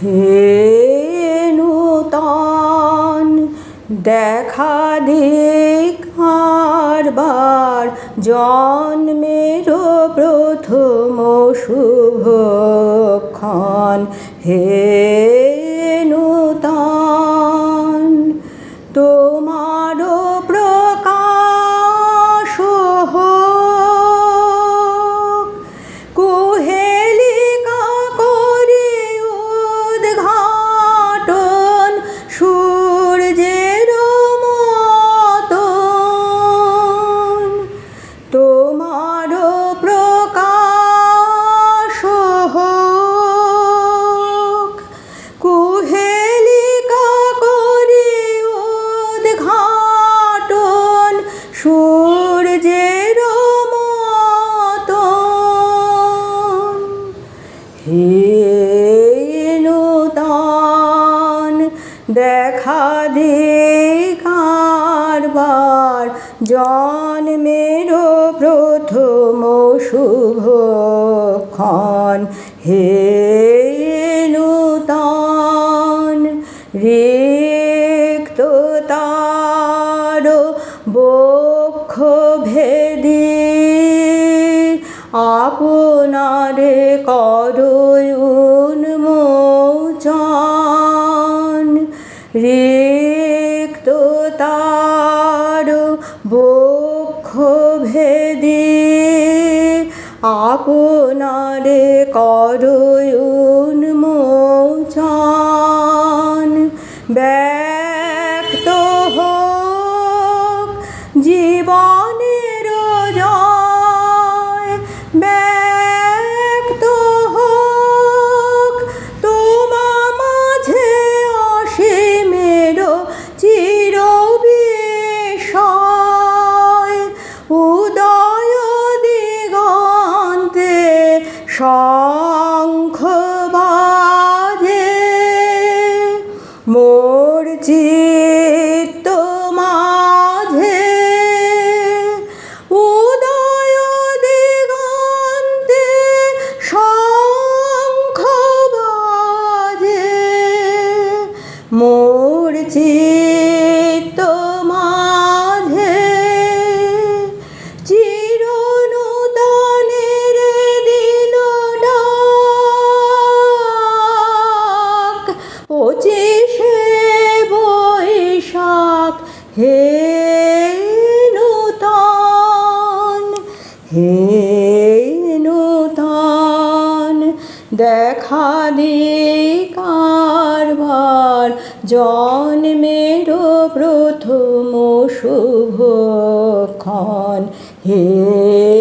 হে নূতন দেখা দেখারবার জন্মের প্রথম শুভক্ষণ হে দেখা দেখারবার জন্মের প্রথম শুভক্ষণ হে নূতন রিক্ত তার বক্ষ ভেদী। আপনারে করুণ রিক্ত তার বক্ষ ভেদী আপনারে করুণ শঙ্খ বাজে মোর চিত্ত মাঝে। উদয় দিগন্তে শঙ্খ বাজে মোর চিত্ত হে নূতন দেখা কারবার জন্মের প্রথম শুভক্ষণ হে